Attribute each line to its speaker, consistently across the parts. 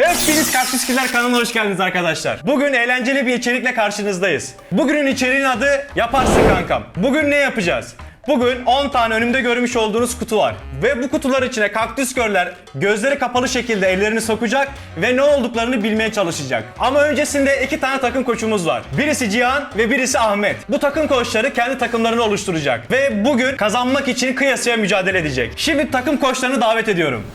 Speaker 1: Hepiniz Kaktüskiller kanalına hoş geldiniz arkadaşlar. Bugün eğlenceli bir içerikle karşınızdayız. Bugünün içeriğin adı Yaparsın Kankam. Bugün ne yapacağız? Bugün 10 tane önümde görmüş olduğunuz kutu var. Ve bu kutular içine kaktüs körler gözleri kapalı şekilde ellerini sokacak ve ne olduklarını bilmeye çalışacak. Ama öncesinde iki tane takım koçumuz var. Birisi Cihan ve birisi Ahmet. Bu takım koçları kendi takımlarını oluşturacak. Ve bugün kazanmak için kıyasıya mücadele edecek. Şimdi takım koçlarını davet ediyorum.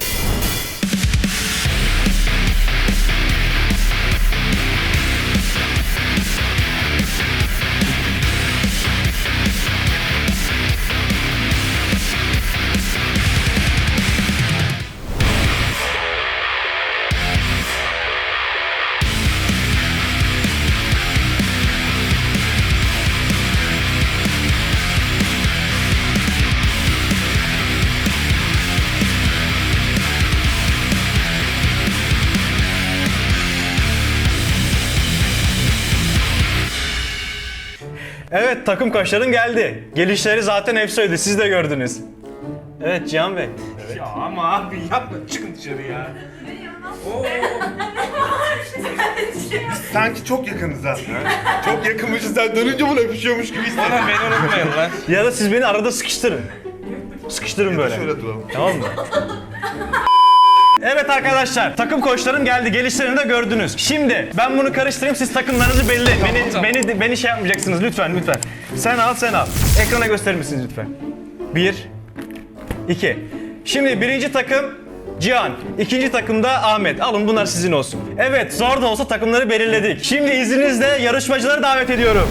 Speaker 1: Takım koçların geldi. Gelişleri zaten hep söyledi siz de gördünüz. Evet Cihan Bey.
Speaker 2: Ya ama abi yapma çıkın dışarı ya.
Speaker 3: Biz sanki çok yakınız ha. çok yakınmışız. Sen dönünce bunu öpüşüyormuş gibi hissettim.
Speaker 2: Oğlum beni unutmayın lan.
Speaker 1: Ya da siz beni arada sıkıştırın. Sıkıştırın böyle.
Speaker 3: Şöyle duralım.
Speaker 1: Tamam mı? Evet arkadaşlar takım koçlarım geldi gelişlerini de gördünüz. Şimdi ben bunu karıştırayım siz takımlarınızı belli. beni beni beni şey yapmayacaksınız lütfen lütfen. Sen al sen al. Ekrana gösterir misiniz lütfen? Bir, iki. Şimdi birinci takım Cihan, ikinci takımda Ahmet. Alın bunlar sizin olsun. Evet zor da olsa takımları belirledik. Şimdi izninizle yarışmacıları davet ediyorum.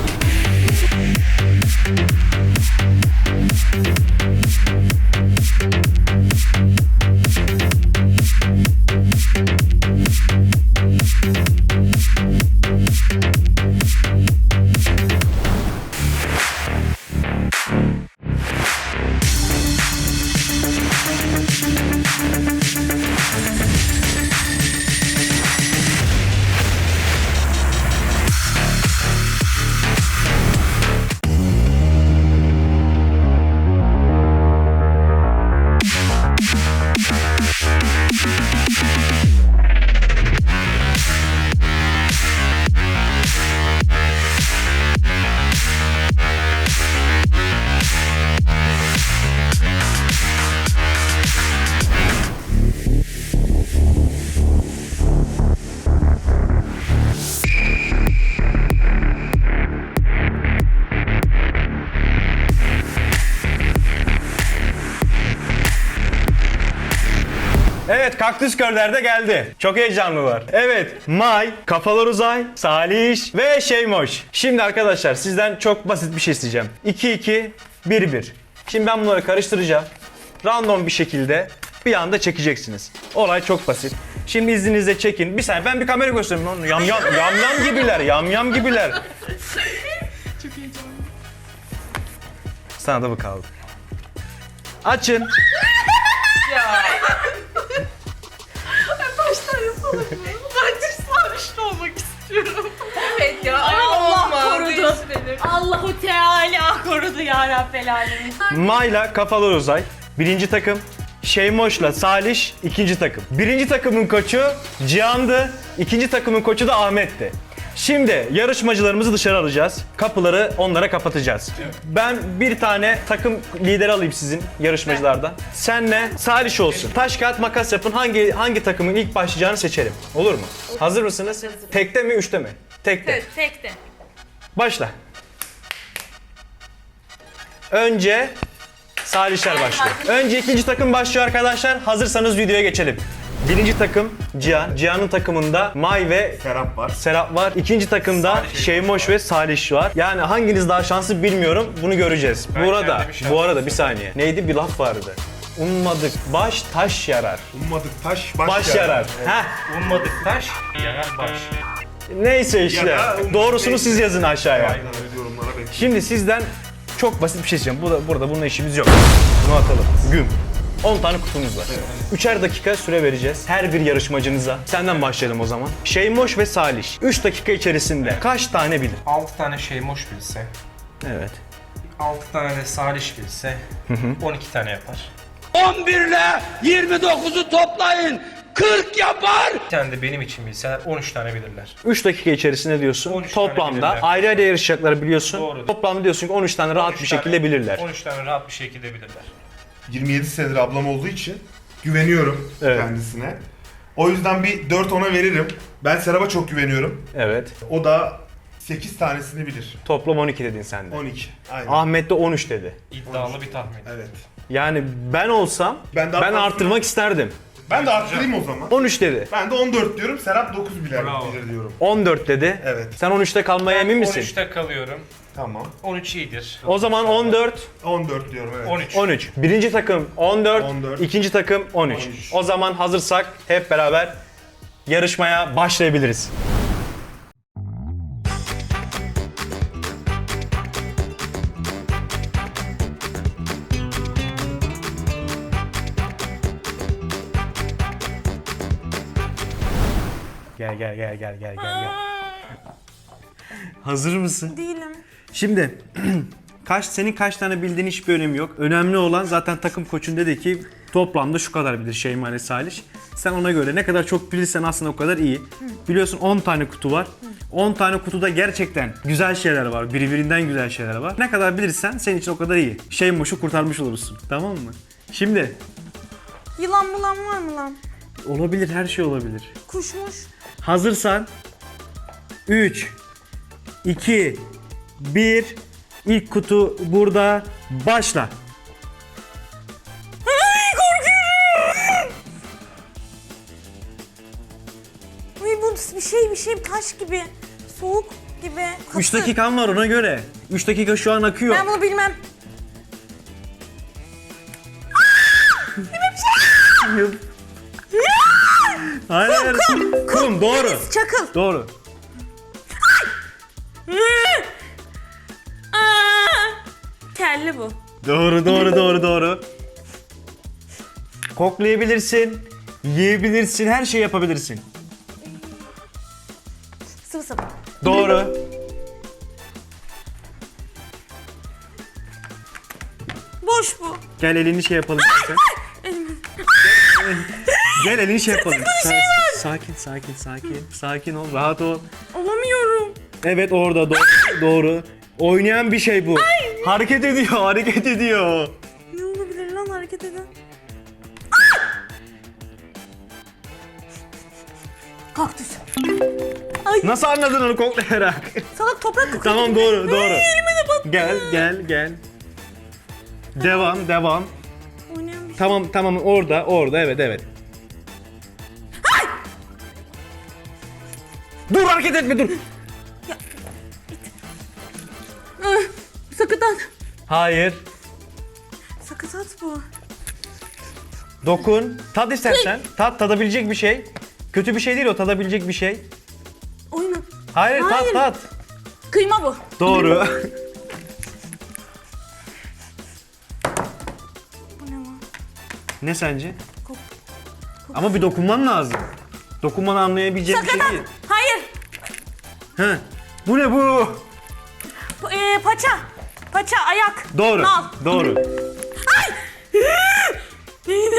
Speaker 1: Kaktüs körler de geldi. Çok heyecanlılar. Evet May, Kafalar Uzay, Salih ve Şeymoş. Şimdi arkadaşlar sizden çok basit bir şey isteyeceğim. 2-2, 1-1. Şimdi ben bunları karıştıracağım. Random bir şekilde bir anda çekeceksiniz. Olay çok basit. Şimdi izninizle çekin. Bir saniye ben bir kamera göstereyim. Lan Yam yam, yam yam gibiler, yam yam gibiler. Çok heyecanlı. Sana da bu kaldı. Açın.
Speaker 4: Baştan yapalım? Ben de sarhoş olmak istiyorum.
Speaker 5: Evet ya.
Speaker 4: Ay Allah korudu.
Speaker 5: değiştirelim.
Speaker 4: Allahu Teala korudu ya Rabbel Alemin.
Speaker 1: Mayla Kafalar Uzay birinci takım. Şeymoş'la Saliş ikinci takım. Birinci takımın koçu Cihan'dı. ikinci takımın koçu da Ahmet'ti. Şimdi yarışmacılarımızı dışarı alacağız. Kapıları onlara kapatacağız. Ben bir tane takım lideri alayım sizin yarışmacılardan. Senle Saliş olsun. Taş kağıt makas yapın. Hangi hangi takımın ilk başlayacağını seçelim. Olur mu? Hazır mısınız? Tekte mi, üçte mi? Tekte.
Speaker 5: Evet, tekte.
Speaker 1: Başla. Önce Salihler başlıyor. Önce ikinci takım başlıyor arkadaşlar. Hazırsanız videoya geçelim. Birinci takım Cihan. Cihan'ın takımında May ve
Speaker 3: Serap var.
Speaker 1: Serap var. İkinci takımda Şeymoş ve Salih var. Yani hanginiz daha şanslı bilmiyorum. Bunu göreceğiz. bu arada,
Speaker 2: kendimi şanslı
Speaker 1: bu arada bir saniye. Neydi bir laf vardı. Ummadık baş taş yarar.
Speaker 3: Ummadık taş baş,
Speaker 1: Baş yarar. Heh.
Speaker 2: Ummadık taş, yanar baş.
Speaker 1: Neyse işte.
Speaker 3: Ya da ummadık
Speaker 1: Doğrusunu
Speaker 3: değil.
Speaker 1: siz yazın aşağıya.
Speaker 3: Aynen öyle yorumlara bekliyorum.
Speaker 1: Şimdi sizden çok basit bir şey isteyeceğim. Burada, burada bununla işimiz yok. Bunu atalım. Güm. 10 tane kutumuz var. Üçer dakika süre vereceğiz her bir yarışmacınıza. Senden başlayalım o zaman. Şeymoş ve Salih. 3 dakika içerisinde kaç tane bilir?
Speaker 2: 6 tane Şeymoş bilse,
Speaker 1: Evet.
Speaker 2: 6 tane de Salih bilse 12 tane yapar.
Speaker 6: 11 ile 29'u toplayın.
Speaker 2: Bir tane de benim için bilseler 13 tane bilirler.
Speaker 1: 3 dakika içerisinde diyorsun.
Speaker 2: 13 tane
Speaker 1: Toplamda
Speaker 2: bilirler.
Speaker 1: ayrı ayrı yarışacaklar biliyorsun.
Speaker 2: Doğru.
Speaker 1: Toplamda diyorsun ki 13 tane rahat
Speaker 2: 13
Speaker 1: bir
Speaker 2: tane-
Speaker 1: şekilde bilirler.
Speaker 2: 13 tane rahat bir şekilde bilirler.
Speaker 3: 27 senedir ablam olduğu için güveniyorum
Speaker 1: Evet.
Speaker 3: kendisine. O yüzden bir 4 ona veririm. Ben Serap'a çok güveniyorum.
Speaker 1: Evet.
Speaker 3: O da 8 tanesini bilir.
Speaker 1: Toplam 12 dedin sen de.
Speaker 3: 12. Aynen.
Speaker 1: Ahmet de 13 dedi.
Speaker 2: İddialı bir tahmin.
Speaker 3: Evet.
Speaker 1: Yani ben olsam
Speaker 3: Ben
Speaker 1: ben,
Speaker 3: daha fazla-
Speaker 1: arttırmak isterdim.
Speaker 3: Ben de arttırayım o zaman.
Speaker 1: 13 dedi.
Speaker 3: Ben de 14 diyorum. Serap 9 bilir,
Speaker 2: Bravo.
Speaker 3: bilir diyorum.
Speaker 1: 14 dedi.
Speaker 3: Evet.
Speaker 1: Sen 13'te kalmaya emin misin?
Speaker 2: 13'te kalıyorum.
Speaker 3: Tamam.
Speaker 2: 13 iyidir.
Speaker 1: O zaman 14,
Speaker 3: 14 diyorum evet.
Speaker 2: 13.
Speaker 1: 13. Birinci takım 14,
Speaker 3: 14.
Speaker 1: ikinci takım 13.
Speaker 3: 13.
Speaker 1: O zaman hazırsak hep beraber yarışmaya başlayabiliriz. Gel gel gel gel gel. Hazır mısın?
Speaker 4: Değilim.
Speaker 1: Şimdi kaç senin kaç tane bildiğin hiçbir önemi yok. Önemli olan zaten takım koçun dedi ki toplamda şu kadar bilir Şeyma ile Salih. Sen ona göre ne kadar çok bilirsen aslında o kadar iyi. Biliyorsun 10 tane kutu var. 10 tane kutuda gerçekten güzel şeyler var. Birbirinden güzel şeyler var. Ne kadar bilirsen senin için o kadar iyi. Şeymoş'u kurtarmış olursun. Tamam mı? Şimdi
Speaker 4: Yılan bulan var mı lan?
Speaker 1: Olabilir her şey olabilir.
Speaker 4: Kuşmuş.
Speaker 1: Hazırsan 3 2 1 ilk kutu burada başla.
Speaker 4: Ay korkuyorum. Ay bu bir şey bir şey taş gibi. Soğuk gibi.
Speaker 1: 3
Speaker 4: Katı.
Speaker 1: dakikan var ona göre. 3 dakika şu an akıyor.
Speaker 4: Ben bunu bilmem.
Speaker 1: Hayır, hayır. Kum, doğru.
Speaker 4: Çakıl.
Speaker 1: Doğru.
Speaker 4: Aa, Telli bu.
Speaker 1: Doğru, doğru, doğru, doğru. Koklayabilirsin, yiyebilirsin, her şeyi yapabilirsin.
Speaker 4: Sıvı sabun.
Speaker 1: Doğru.
Speaker 4: Boş bu.
Speaker 1: Gel elini şey yapalım sen. Gel elini şey yapalım. Sa- Sakin, sakin, sakin. Sakin ol, rahat ol.
Speaker 4: Alamıyorum.
Speaker 1: Evet orada doğru. doğru. Oynayan bir şey bu. Hareket ediyor, hareket ediyor.
Speaker 4: Ne olabilir lan hareket eden? Kaktüs.
Speaker 1: Nasıl anladın onu koklayarak?
Speaker 4: Salak toprak kokuyor.
Speaker 1: tamam doğru, doğru.
Speaker 4: Elime de battı.
Speaker 1: Gel, gel, gel. Devam, devam.
Speaker 4: Oynayan bir şey.
Speaker 1: Tamam, tamam orada, orada evet, evet. Dur hareket etme dur.
Speaker 4: Ah, Sakıtat.
Speaker 1: Hayır.
Speaker 4: Sakıtat bu.
Speaker 1: Dokun. Tat istersen. Tat tadabilecek bir şey. Kötü bir şey değil o tadabilecek bir şey.
Speaker 4: Oyna.
Speaker 1: Hayır,
Speaker 4: Hayır.
Speaker 1: tat tat.
Speaker 4: Kıyma bu.
Speaker 1: Doğru.
Speaker 4: Bu ne lan?
Speaker 1: ne sence?
Speaker 4: Kok.
Speaker 1: Ama bir dokunman lazım. Dokunmanı anlayabileceğin bir şey değil. He. Bu ne bu?
Speaker 4: Pa- ee, paça. Paça, ayak.
Speaker 1: Doğru.
Speaker 4: Nal.
Speaker 1: Doğru.
Speaker 4: Neydi?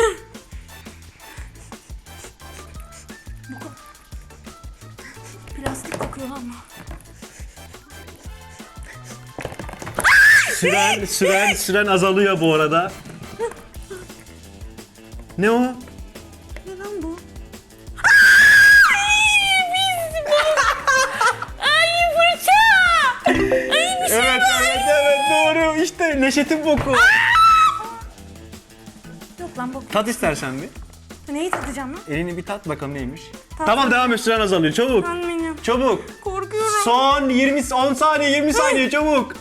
Speaker 4: Bu ko- Plastik kokuyor ama.
Speaker 1: Süren, süren, süren azalıyor bu arada. Ne o? Neşet'in boku.
Speaker 4: Yok lan bu.
Speaker 1: Tat istersen bir.
Speaker 4: Neyi tadacağım lan?
Speaker 1: Elini bir tat bakalım neymiş.
Speaker 4: Tat.
Speaker 1: Tamam devam et süren azalıyor çabuk.
Speaker 4: Ben benim.
Speaker 1: Çabuk.
Speaker 4: Korkuyorum.
Speaker 1: Son 20 10 saniye 20 saniye çabuk.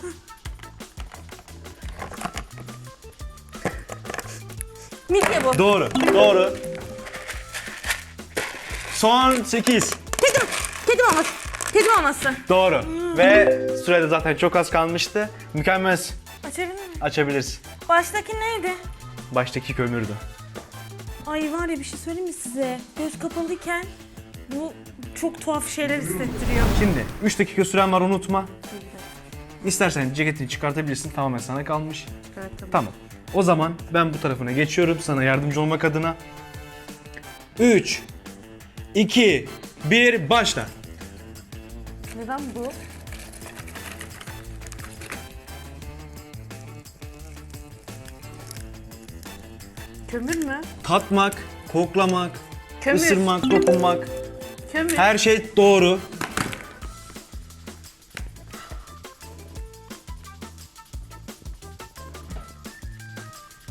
Speaker 4: Midye bu.
Speaker 1: Doğru. Doğru. Son 8.
Speaker 4: Kedi, kedi maması. Kedi maması.
Speaker 1: Doğru. Ve sürede zaten çok az kalmıştı. Mükemmel.
Speaker 4: Açabilir miyim?
Speaker 1: Açabilirsin.
Speaker 4: Baştaki neydi?
Speaker 1: Baştaki kömürdü.
Speaker 4: Ay var ya bir şey söyleyeyim mi size? Göz kapalıyken bu çok tuhaf şeyler hissettiriyor.
Speaker 1: Şimdi 3 dakika süren var unutma. İstersen ceketini çıkartabilirsin. Tamamen sana kalmış. Tamam. O zaman ben bu tarafına geçiyorum sana yardımcı olmak adına. 3 2 1 başla.
Speaker 4: Neden bu? Kömür mü?
Speaker 1: Tatmak, koklamak,
Speaker 4: Kömür.
Speaker 1: ısırmak, dokunmak.
Speaker 4: Kömür.
Speaker 1: Her şey doğru.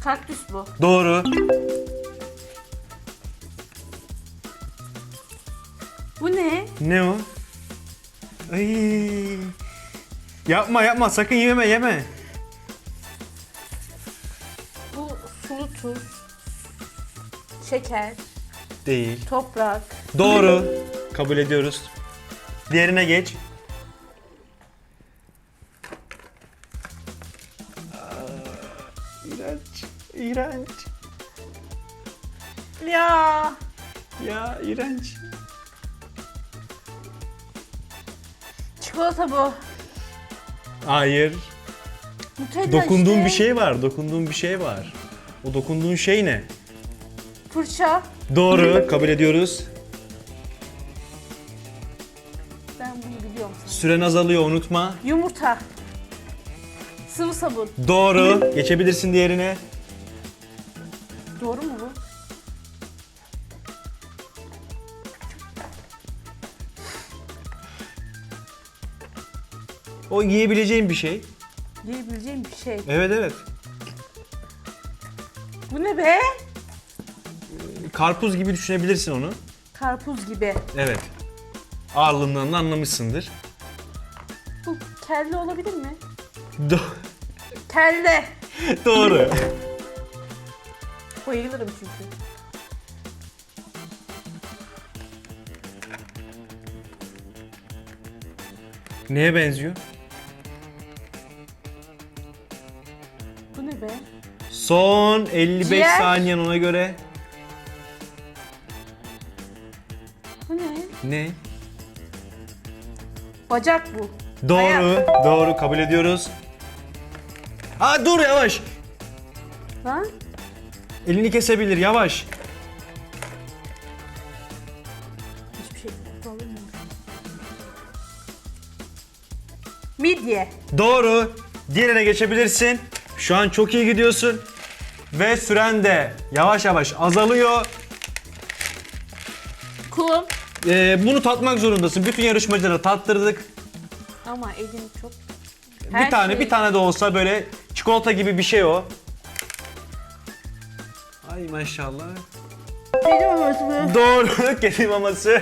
Speaker 4: Kaktüs bu.
Speaker 1: Doğru.
Speaker 4: Bu ne?
Speaker 1: Ne o? Ay. Yapma yapma sakın yeme yeme.
Speaker 4: Bu sulu tuz. Şeker.
Speaker 1: Değil.
Speaker 4: Toprak.
Speaker 1: Doğru. Kabul ediyoruz. Diğerine geç. İğrenç. İğrenç.
Speaker 4: Ya.
Speaker 1: Ya iğrenç.
Speaker 4: Çikolata bu.
Speaker 1: Hayır.
Speaker 4: Nutella
Speaker 1: Dokunduğun
Speaker 4: işte.
Speaker 1: bir şey var. Dokunduğun bir şey var. O dokunduğun şey ne?
Speaker 4: Fırça.
Speaker 1: Doğru. Kabul ediyoruz.
Speaker 4: Ben bunu biliyorum.
Speaker 1: Süren azalıyor unutma.
Speaker 4: Yumurta. Sıvı sabun.
Speaker 1: Doğru. Geçebilirsin diğerine.
Speaker 4: Doğru mu bu?
Speaker 1: O yiyebileceğin bir şey.
Speaker 4: Diyebileceğim bir şey.
Speaker 1: Evet evet.
Speaker 4: Bu ne be?
Speaker 1: Karpuz gibi düşünebilirsin onu.
Speaker 4: Karpuz gibi.
Speaker 1: Evet. Ağırlığından da anlamışsındır.
Speaker 4: Bu kelle olabilir mi?
Speaker 1: Do-
Speaker 4: Kelle.
Speaker 1: Doğru.
Speaker 4: Bayılırım çünkü.
Speaker 1: Neye benziyor?
Speaker 4: Bu ne be?
Speaker 1: Son 55
Speaker 4: Ciğer.
Speaker 1: saniyen ona göre.
Speaker 4: Ne? Bacak bu.
Speaker 1: Doğru.
Speaker 4: Ayak.
Speaker 1: Doğru kabul ediyoruz. Aa dur yavaş.
Speaker 4: Lan?
Speaker 1: Elini kesebilir yavaş.
Speaker 4: Hiçbir şey alamıyorum. Midye.
Speaker 1: Doğru. Diğerine geçebilirsin. Şu an çok iyi gidiyorsun. Ve süren de yavaş yavaş azalıyor.
Speaker 4: Kum.
Speaker 1: Ee, bunu tatmak zorundasın. Bütün yarışmacılara tattırdık.
Speaker 4: Ama elim çok...
Speaker 1: bir tane bir tane de olsa böyle çikolata gibi bir şey o. Ay maşallah.
Speaker 4: Benim aması bu.
Speaker 1: Doğru kedi maması.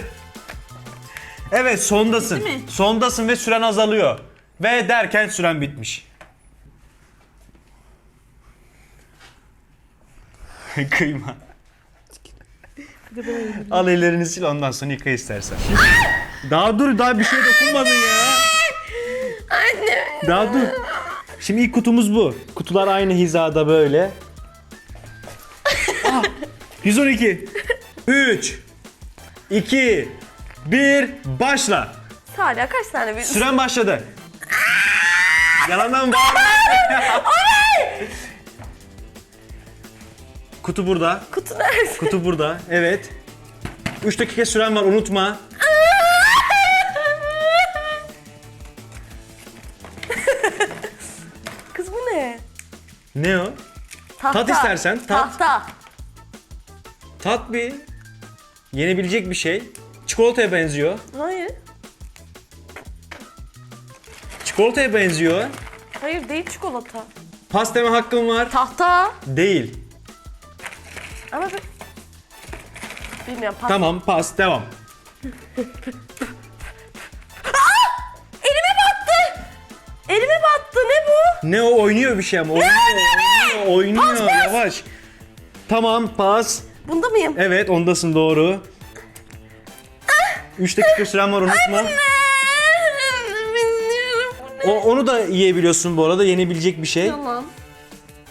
Speaker 1: Evet sondasın.
Speaker 4: Değil mi?
Speaker 1: Sondasın ve süren azalıyor. Ve derken süren bitmiş. Kıyma. Al ellerini sil ondan sonra yıka istersen. daha dur daha bir şey dokunmadın ya.
Speaker 4: Anne.
Speaker 1: Daha dur. Şimdi ilk kutumuz bu. Kutular aynı hizada böyle. Ah, 112. 3 2 1 başla.
Speaker 5: Hala kaç tane bir
Speaker 1: Süren başladı. Yalandan bağırma. Kutu burada.
Speaker 5: kutu nerede?
Speaker 1: Kutu burada. Evet. 3 dakika süren var unutma.
Speaker 5: Kız bu ne?
Speaker 1: Ne o?
Speaker 5: Tahta.
Speaker 1: Tat istersen, tat.
Speaker 5: Tahta.
Speaker 1: Tat bir. Yenebilecek bir şey. Çikolataya benziyor.
Speaker 5: Hayır.
Speaker 1: Çikolataya benziyor.
Speaker 5: Hayır değil çikolata.
Speaker 1: Pas deme hakkın var.
Speaker 5: Tahta.
Speaker 1: Değil.
Speaker 5: Ama ben... Bilmiyorum. Pas.
Speaker 1: Tamam pas devam.
Speaker 5: Elime battı. Elime battı. Ne bu?
Speaker 1: Ne o oynuyor bir şey ama oynuyor oynuyor oynuyor yavaş. Tamam pas.
Speaker 5: Bunda mıyım?
Speaker 1: Evet ondasın doğru. 3 dakika süren var unutma.
Speaker 5: Bilmiyorum. Bu ne?
Speaker 1: O, onu da yiyebiliyorsun bu arada yenebilecek bir şey.
Speaker 5: Yalan.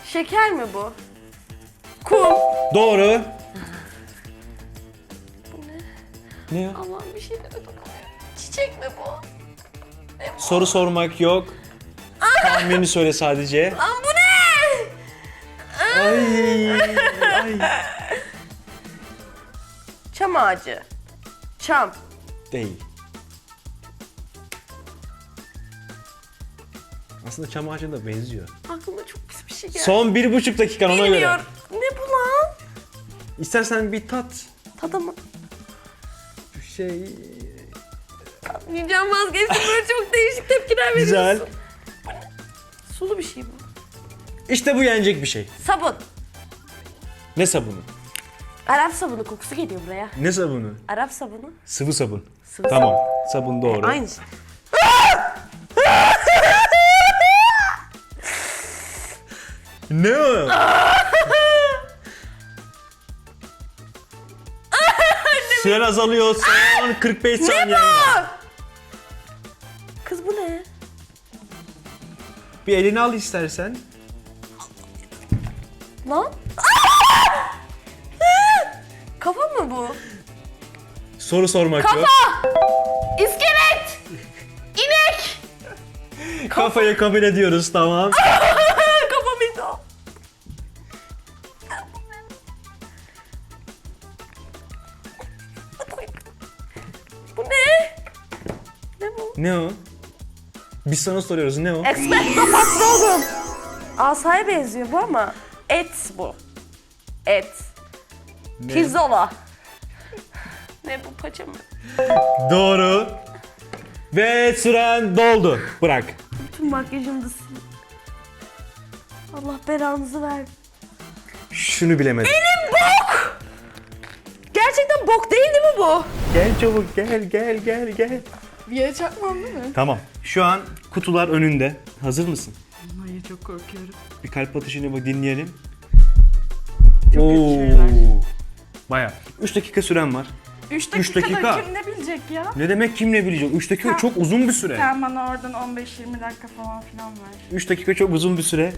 Speaker 5: Şeker mi bu? Kum.
Speaker 1: Doğru. Ne o?
Speaker 5: Allah'ım bir şeylere dokunuyor. Çiçek mi bu?
Speaker 1: Soru sormak yok. Tahmini söyle sadece.
Speaker 5: Lan bu ne?
Speaker 1: Ay, ay.
Speaker 5: Çam ağacı. Çam.
Speaker 1: Değil. Aslında çam ağacına da benziyor.
Speaker 5: Aklıma çok bir geldi.
Speaker 1: Son bir buçuk dakikan ona göre.
Speaker 5: Bilmiyorum. Ne bu lan?
Speaker 1: İstersen bir tat.
Speaker 5: Tadamı.
Speaker 1: Şey...
Speaker 5: Yiyeceğim vazgeçtim. Böyle çok değişik tepkiler veriyorsun.
Speaker 1: Güzel.
Speaker 5: Sulu bir şey bu.
Speaker 1: İşte bu yenecek bir şey.
Speaker 5: Sabun.
Speaker 1: Ne sabunu?
Speaker 5: Arap sabunu kokusu geliyor buraya.
Speaker 1: Ne sabunu?
Speaker 5: Arap sabunu.
Speaker 1: Sıvı sabun.
Speaker 5: Sıvı
Speaker 1: Tamam. Sabun doğru.
Speaker 5: Aynı şey.
Speaker 1: Ne o? Süren azalıyor. Son 45 saniye.
Speaker 5: Kız bu ne?
Speaker 1: Bir elini al istersen.
Speaker 5: Lan? Kafa mı bu?
Speaker 1: Soru sormak
Speaker 5: Kafa!
Speaker 1: yok.
Speaker 5: İskelet! İnek!
Speaker 1: Kafayı kabul ediyoruz tamam.
Speaker 5: Bu ne? Ne bu?
Speaker 1: Ne o? Biz sana soruyoruz ne o?
Speaker 5: Expecto Patronum. Asaya benziyor bu ama et bu. Et. Pirzola. ne bu paça mı?
Speaker 1: Doğru. Ve süren doldu. Bırak.
Speaker 5: Bütün makyajım da sil. Allah belanızı ver.
Speaker 1: Şunu bilemedim.
Speaker 5: Gerçekten bok değil değil mi bu?
Speaker 1: Gel çabuk gel gel gel gel.
Speaker 4: Bir yere çakmam değil mi?
Speaker 1: Tamam. Şu an kutular önünde. Hazır mısın?
Speaker 4: Hayır çok korkuyorum.
Speaker 1: Bir kalp atışını bak dinleyelim.
Speaker 4: Çok
Speaker 1: Oo. Baya. 3 dakika süren var.
Speaker 4: 3
Speaker 1: Üç
Speaker 4: dakikada
Speaker 1: dakika.
Speaker 4: kim ne bilecek ya?
Speaker 1: Ne demek kim ne bilecek? 3 dakika
Speaker 4: Ha.
Speaker 1: çok uzun bir süre.
Speaker 4: Sen bana oradan 15-20 dakika falan filan ver.
Speaker 1: 3 dakika çok uzun bir süre.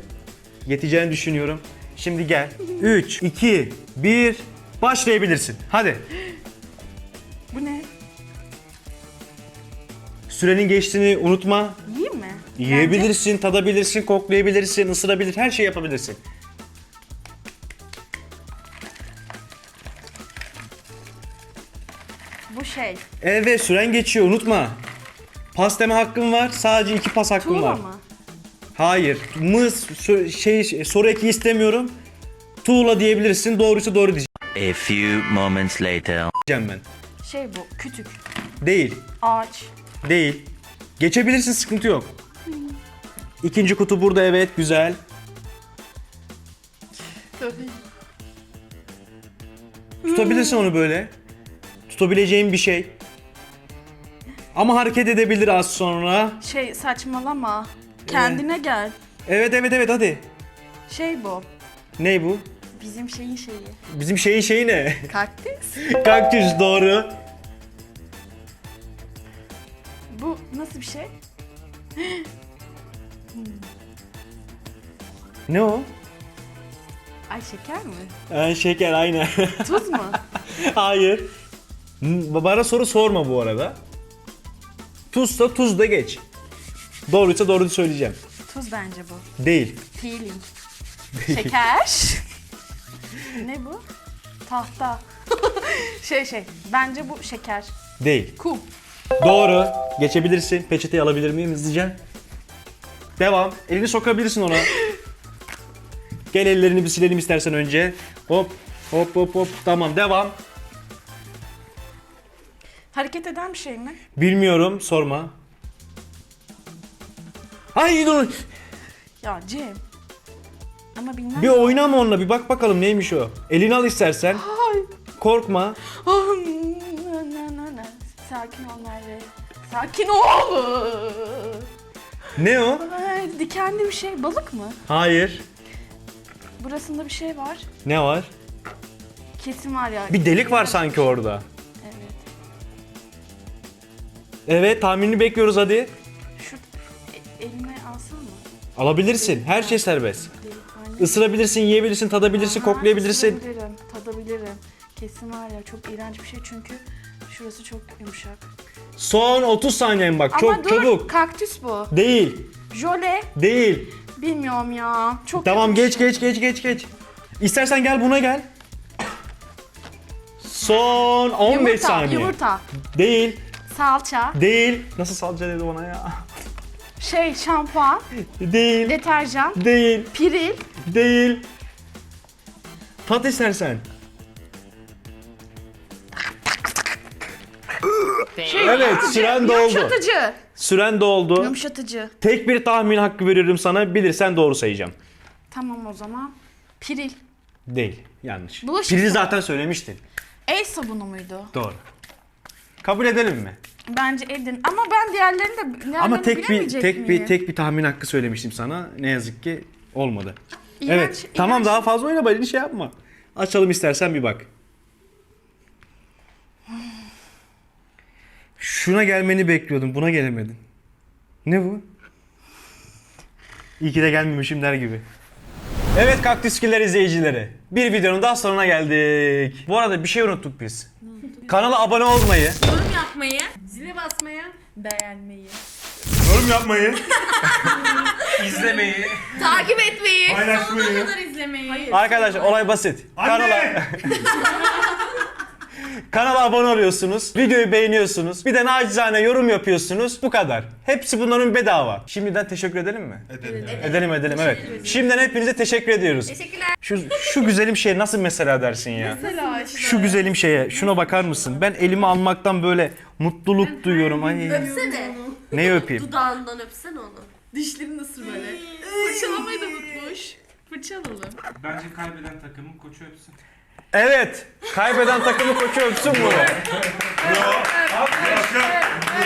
Speaker 1: Yeteceğini düşünüyorum. Şimdi gel. 3, 2, 1. Başlayabilirsin. Hadi.
Speaker 4: Bu ne?
Speaker 1: Sürenin geçtiğini unutma.
Speaker 4: Yiyeyim mi?
Speaker 1: Yiyebilirsin, tadabilirsin, koklayabilirsin, ısırabilir, her şey yapabilirsin.
Speaker 4: Bu şey.
Speaker 1: Evet, süren geçiyor, unutma. Pas deme hakkın var, sadece iki pas hakkın
Speaker 4: Tuğla
Speaker 1: var.
Speaker 4: mı?
Speaker 1: Hayır, mız sö- şey soru eki istemiyorum. Tuğla diyebilirsin, doğrusu doğru
Speaker 6: A few moments later.
Speaker 1: diyeceğim ben.
Speaker 4: Şey bu. Kütük.
Speaker 1: Değil,
Speaker 4: Ağaç.
Speaker 1: değil. Geçebilirsin, sıkıntı yok. İkinci kutu burada, evet, güzel. Tutabilirsin onu böyle. Tutabileceğin bir şey. Ama hareket edebilir az sonra.
Speaker 4: Şey saçmalama. Kendine gel.
Speaker 1: Evet evet evet hadi.
Speaker 4: Şey bu.
Speaker 1: Ne bu?
Speaker 4: Bizim şeyin şeyi.
Speaker 1: Bizim şeyin şeyi ne?
Speaker 4: Kaktüs.
Speaker 1: Kaktüs doğru.
Speaker 4: Bu nasıl bir şey?
Speaker 1: Ne o?
Speaker 4: Ay şeker mi?
Speaker 1: Ee, şeker aynen.
Speaker 4: Tuz mu?
Speaker 1: Hayır. Bana soru sorma bu arada. Tuzsa tuz da geç. Doğruysa doğru söyleyeceğim.
Speaker 4: Tuz bence bu.
Speaker 1: Değil.
Speaker 4: Peeling. Şeker. ne bu? Tahta. şey şey. Bence bu şeker.
Speaker 1: Değil.
Speaker 4: Kum.
Speaker 1: Doğru. Geçebilirsin. Peçeteyi alabilir miyim hızlıca? Devam. Elini sokabilirsin ona. Gel ellerini bir silelim istersen önce. Hop. Hop hop hop. Tamam devam.
Speaker 4: Hareket eden bir şey mi?
Speaker 1: Bilmiyorum. Sorma. Ay dur.
Speaker 4: Ya Cem. Ama bilmem.
Speaker 1: Bir oynama onunla. Bir bak bakalım neymiş o. Elini al istersen.
Speaker 4: Ay.
Speaker 1: Korkma.
Speaker 4: Na. Sakin ol Merve. Sakin ol.
Speaker 1: Ne o?
Speaker 4: Ay, dikenli bir şey. Balık mı?
Speaker 1: Hayır.
Speaker 4: Burasında bir şey var.
Speaker 1: Ne var?
Speaker 4: Kesin var ya.
Speaker 1: Bir delik var sanki orada.
Speaker 4: Evet.
Speaker 1: Evet tahminini bekliyoruz hadi. Alabilirsin. Her şey serbest. Isırabilirsin, yiyebilirsin, tadabilirsin, koklayabilirsin.
Speaker 4: ısırabilirim, tadabilirim. Kesin var ya çok iğrenç bir şey çünkü şurası çok yumuşak.
Speaker 1: Son 30 saniyen bak.
Speaker 4: Ama
Speaker 1: çok
Speaker 4: dur,
Speaker 1: çabuk.
Speaker 4: kaktüs bu.
Speaker 1: Değil.
Speaker 4: Jöle,
Speaker 1: Değil.
Speaker 4: bilmiyorum ya. Çok
Speaker 1: Tamam
Speaker 4: kötü bir
Speaker 1: geç geç geç geç geç. İstersen gel buna gel. Son 15
Speaker 7: Yumurta,
Speaker 1: saniye.
Speaker 7: yumurta,
Speaker 1: Değil,
Speaker 7: salça,
Speaker 1: değil. Nasıl salça dedi bana ya?
Speaker 7: Şey şampuan,
Speaker 1: Değil,
Speaker 7: deterjan,
Speaker 1: değil,
Speaker 7: piril,
Speaker 1: değil. Tat istersen. Evet, süren doldu.
Speaker 7: yumuşatıcı,
Speaker 1: Süren doldu.
Speaker 7: yumuşatıcı.
Speaker 1: Tek bir tahmin hakkı veriyorum sana. Bilirsen doğru sayacağım.
Speaker 7: Tamam o zaman. Piril.
Speaker 1: Değil, yanlış.
Speaker 7: Bulaşık
Speaker 1: Pili
Speaker 7: sabunu.
Speaker 1: zaten söylemiştin.
Speaker 7: El sabunu muydu?
Speaker 1: Doğru. Kabul edelim mi?
Speaker 7: Bence edin. Ama ben diğerlerini de diğerlerini
Speaker 1: Ama tek bir
Speaker 7: bilemeyecek
Speaker 1: tek bir
Speaker 7: miyim?
Speaker 1: tek bir tahmin hakkı söylemiştim sana. Ne yazık ki olmadı.
Speaker 7: İğrenç,
Speaker 1: evet.
Speaker 7: iğrenç.
Speaker 1: Tamam daha fazla oynama, hiç şey yapma. Açalım istersen bir bak. Şuna gelmeni bekliyordum. Buna gelemedin. Ne bu? İyi ki de gelmemişim der gibi. Evet Kaktüskiller izleyicileri. Bir videonun daha sonuna geldik. Bu arada bir şey unuttuk biz. Kanala abone olmayı,
Speaker 4: Yorum yapmayı, zile basmayı, beğenmeyi,
Speaker 3: Yorum yapmayı,
Speaker 2: İzlemeyi.
Speaker 4: takip etmeyi,
Speaker 3: Paylaşmayı.
Speaker 4: sonuna kadar izlemeyi.
Speaker 1: Arkadaşlar olay basit.
Speaker 3: Anne!
Speaker 1: Kanala abone oluyorsunuz, videoyu beğeniyorsunuz, bir de nacizane yorum yapıyorsunuz. Bu kadar. Hepsi bunların bedava. Şimdiden teşekkür edelim mi?
Speaker 3: Edelim.
Speaker 1: Edelim edelim evet. Şimdiden hepinize teşekkür ediyoruz.
Speaker 4: Teşekkürler.
Speaker 1: Şu şu güzelim şeye nasıl mesela dersin ya? Şu güzelim şeye şuna bakar mısın? Ben elimi almaktan böyle mutluluk duyuyorum. Ay.
Speaker 5: Öpsene.
Speaker 1: Neyi öpeyim?
Speaker 5: Dudağından öpsene onu.
Speaker 4: Dişlerini nasıl böyle? Fırçalamayı da unutmuş. Fırçalalım.
Speaker 2: Bence kaybeden takımın koçu öpsün.
Speaker 1: Evet. Kaybeden takımı koçu öpsün bunu.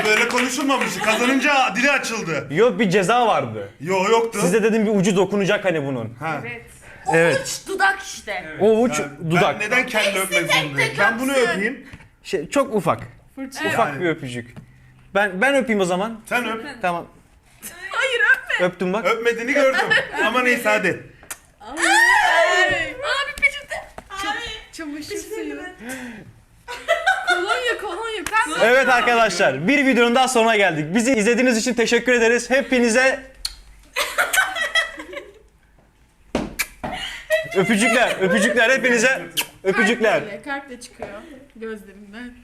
Speaker 3: Böyle konuşulmamıştı. Kazanınca dili açıldı.
Speaker 1: Yok bir ceza vardı.
Speaker 3: Yo yoktu.
Speaker 1: Size dedim bir ucu dokunacak hani bunun.
Speaker 3: Ha.
Speaker 1: Evet.
Speaker 5: Uç dudak işte.
Speaker 1: O uç dudak.
Speaker 3: Ben neden kendi öpmek zorundayım? Ben bunu öpeyim.
Speaker 1: Şey, çok ufak. Ufak
Speaker 3: Yani.
Speaker 1: bir öpücük. Ben ben öpeyim o zaman.
Speaker 3: Sen öp.
Speaker 1: Tamam. Hayır öpme. Öptüm bak.
Speaker 3: Öpmediğini gördüm. Ama neyse hadi.
Speaker 4: Abi peçete. Suyu. kolonya kolonya. Ben
Speaker 1: Evet arkadaşlar bir videonun daha sonuna geldik. Bizi izlediğiniz için teşekkür ederiz. Hepinize öpücükler, öpücükler hepinize öpücükler.
Speaker 4: kalple çıkıyor gözlerinden.